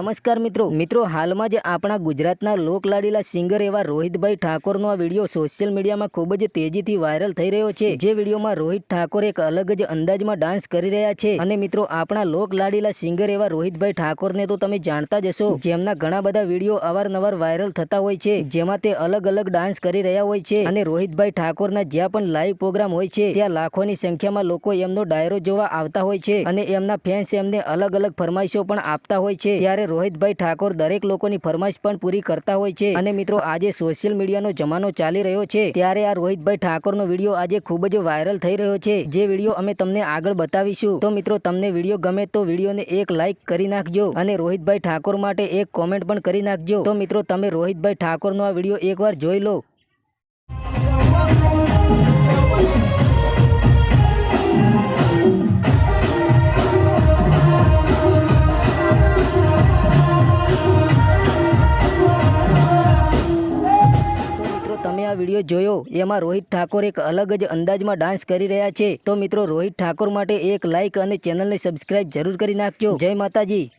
નમસ્કાર મિત્રો. મિત્રો, હાલમાં જ આપણા ગુજરાતના લોકલાડીલા સિંગર એવા રોહિતભાઈ ઠાકોરનો આ વીડિયો સોશિયલ મીડિયામાં ખૂબ જ તેજીથી વાયરલ થઈ રહ્યો છે. જે વિડીયોમાં રોહિત ઠાકોર એક અલગ જ અંદાજમાં ડાન્સ કરી રહ્યા છે. અને મિત્રો, આપણા લોકલાડીલા સિંગર એવા રોહિતભાઈ ઠાકોરને તો તમે જાણતા જ હશો. જેમના ઘણા બધા વીડિયો અવારનવાર વાયરલ થતા હોય છે. જેમાં તે અલગ અલગ ડાન્સ કરી રહ્યા હોય છે. અને રોહિતભાઈ ઠાકોરના જ્યાં પણ લાઈવ પ્રોગ્રામ હોય છે, ત્યાં લાખોની સંખ્યામાં લોકો એમનો ડાયરો જોવા આવતા હોય છે. અને એમના ફેન્સ એમને અલગ અલગ ફરમાઈશો પણ આપતા હોય છે. ત્યારે રોહિતભાઈ ઠાકોર દરેક લોકોની ફરમાઈશ પણ પૂરી કરતા હોય છે. અને મિત્રો, આજે સોશિયલ મીડિયાનો જમાનો ચાલી રહ્યો છે. ત્યારે આ રોહિતભાઈ ઠાકોરનો વીડિયો આજે ખૂબ જ વાયરલ થઈ રહ્યો છે. જે વીડિયો અમે તમને આગળ બતાવીશું. તો મિત્રો, તમને વીડિયો ગમે તો વિડીયોને એક લાઇક કરી નાખજો અને રોહિતભાઈ ઠાકોર માટે એક કોમેન્ટ પણ કરી નાખજો. તો મિત્રો, તમે રોહિતભાઈ ઠાકોરનો આ વીડિયો એકવાર જોઈ લો. તમે આ વીડિયો જોયો? એમાં રોહિત ઠાકોર એક અલગ જ અંદાજમાં ડાન્સ કરી રહ્યા છે. તો મિત્રો, રોહિત ઠાકોર માટે એક લાઈક અને ચેનલને સબસ્ક્રાઇબ જરૂર કરી નાખજો. જય માતાજી.